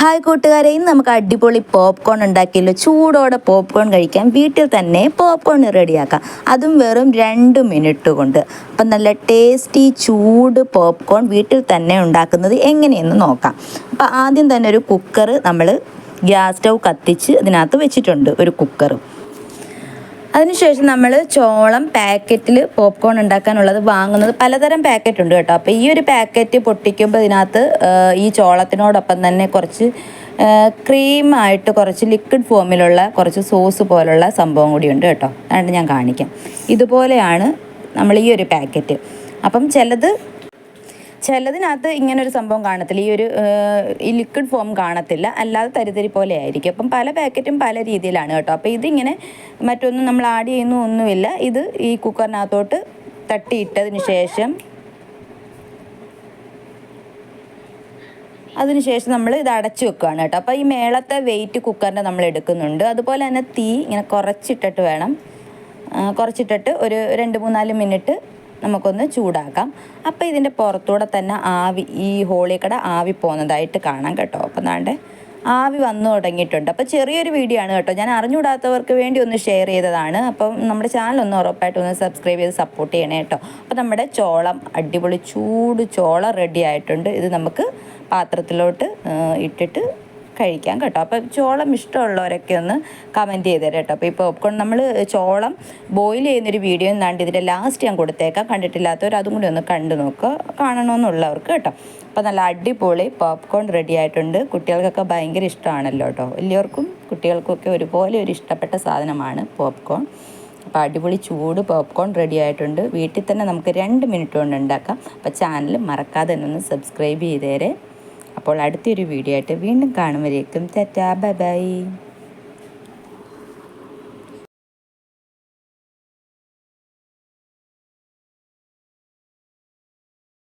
Hi കൂട്ടുകാരെ ഇന്ന് നമുക്ക് അടിപൊളി പോപ്കോൺ ഉണ്ടാക്കിയല്ലോ. ചൂടോടെ പോപ്കോൺ കഴിക്കാം. വീട്ടിൽ തന്നെ പോപ്കോൺ റെഡിയാക്കാം. അതും വെറും രണ്ട് മിനിറ്റ് കൊണ്ട്. അപ്പം നല്ല ടേസ്റ്റി ചൂട് പോപ്കോൺ വീട്ടിൽ തന്നെ ഉണ്ടാക്കുന്നത് എങ്ങനെയെന്ന് നോക്കാം. അപ്പം ആദ്യം തന്നെ ഒരു കുക്കർ നമ്മൾ ഗ്യാസ് സ്റ്റൗ കത്തിച്ച് അതിനകത്ത് വെച്ചിട്ടുണ്ട് ഒരു കുക്കർ അതിനുശേഷം നമ്മൾ ചോളം പാക്കറ്റിൽ പോപ്കോൺ ഉണ്ടാക്കാനുള്ളത് വാങ്ങുന്നത് പലതരം പാക്കറ്റ് ഉണ്ട് കേട്ടോ. അപ്പോൾ ഈ ഒരു പാക്കറ്റ് പൊട്ടിക്കുമ്പോൾ ഇതിനകത്ത് ഈ ചോളത്തിനോടൊപ്പം തന്നെ കുറച്ച് ക്രീമായിട്ട് കുറച്ച് ലിക്വിഡ് ഫോമിലുള്ള കുറച്ച് സോസ് പോലുള്ള സംഭവം കൂടി ഉണ്ട് കേട്ടോ. അതുകൊണ്ട് ഞാൻ കാണിക്കാം. ഇതുപോലെയാണ് നമ്മൾ ഈ ഒരു പാക്കറ്റ്. അപ്പം ചിലത് ചിലതിനകത്ത് ഇങ്ങനെ ഒരു സംഭവം കാണത്തില്ല. ഈ ഒരു ഈ ലിക്വിഡ് ഫോം കാണത്തില്ല. അല്ലാതെ തരിതരി പോലെ ആയിരിക്കും. അപ്പം പല പാക്കറ്റും പല രീതിയിലാണ് കേട്ടോ. അപ്പോൾ ഇതിങ്ങനെ മറ്റൊന്നും നമ്മൾ ആഡ് ചെയ്യുന്ന ഒന്നുമില്ല. ഇത് ഈ കുക്കറിനകത്തോട്ട് തട്ടിയിട്ടതിന് ശേഷം അതിനുശേഷം നമ്മൾ ഇത് അടച്ചു വെക്കുകയാണ് കേട്ടോ. അപ്പോൾ ഈ മേളത്തെ വെയിറ്റ് കുക്കറിന്റെ നമ്മൾ എടുക്കുന്നുണ്ട്. അതുപോലെ തന്നെ തീ ഇങ്ങനെ കുറച്ചിട്ടിട്ട് വേണം. കുറച്ചിട്ടിട്ട് ഒരു രണ്ട് മൂന്നാൽ മിനിറ്റ് നമുക്കൊന്ന് ചൂടാക്കാം. അപ്പോൾ ഇതിന്റെ പുറത്തൂടെ തന്നെ ആവി ഈ ഹോളിക്കട ആവി പോകുന്നതായിട്ട് കാണാം കേട്ടോ. അപ്പം നാണ്ടെ ആവി വന്നു തുടങ്ങിയിട്ടുണ്ട്. അപ്പോൾ ചെറിയൊരു വീഡിയോ ആണ് കേട്ടോ. ഞാൻ അറിഞ്ഞുകൂടാത്തവർക്ക് വേണ്ടി ഒന്ന് ഷെയർ ചെയ്തതാണ്. അപ്പം നമ്മുടെ ചാനൽ ഒന്ന് ഉറപ്പായിട്ട് ഒന്ന് സബ്സ്ക്രൈബ് ചെയ്ത് സപ്പോർട്ട് ചെയ്യണേ കേട്ടോ. അപ്പോൾ നമ്മുടെ ചോളം അടിപൊളി ചൂട് ചോളം റെഡി ആയിട്ടുണ്ട്. ഇത് നമുക്ക് പാത്രത്തിലോട്ട് ഇട്ടിട്ട് കഴിക്കാം കേട്ടോ. അപ്പോൾ ചോളം ഇഷ്ടമുള്ളവരൊക്കെ ഒന്ന് കമന്റ് ചെയ്ത് തരാം കേട്ടോ. അപ്പോൾ ഈ പോപ്കോൺ നമ്മൾ ചോളം ബോയിൽ ചെയ്യുന്നൊരു വീഡിയോ എന്നാണ്ട് ഇതിന്റെ ലാസ്റ്റ് ഞാൻ കൊടുത്തേക്കാം. കണ്ടിട്ടില്ലാത്തവർ അതും കൂടി ഒന്ന് കണ്ടു നോക്കുക കാണണമെന്നുള്ളവർക്ക് കേട്ടോ. അപ്പോൾ നല്ല അടിപൊളി പോപ്കോൺ റെഡി ആയിട്ടുണ്ട്. കുട്ടികൾക്കൊക്കെ ഭയങ്കര ഇഷ്ടമാണല്ലോ കേട്ടോ. വലിയവർക്കും കുട്ടികൾക്കൊക്കെ ഒരുപോലെ ഒരു ഇഷ്ടപ്പെട്ട സാധനമാണ് പോപ്കോൺ അപ്പോൾ അടിപൊളി ചൂട് പോപ്കോൺ റെഡി ആയിട്ടുണ്ട്. വീട്ടിൽ തന്നെ നമുക്ക് രണ്ട് മിനിറ്റ് കൊണ്ട് ഉണ്ടാക്കാം. അപ്പോൾ ചാനൽ മറക്കാതെ ഒന്ന് സബ്സ്ക്രൈബ് ചെയ്തേരെ. അപ്പോൾ അടുത്തൊരു വീഡിയോ ആയിട്ട് വീണ്ടും കാണുമ്പോഴേക്കും ടാറ്റാ ബൈ ബൈ.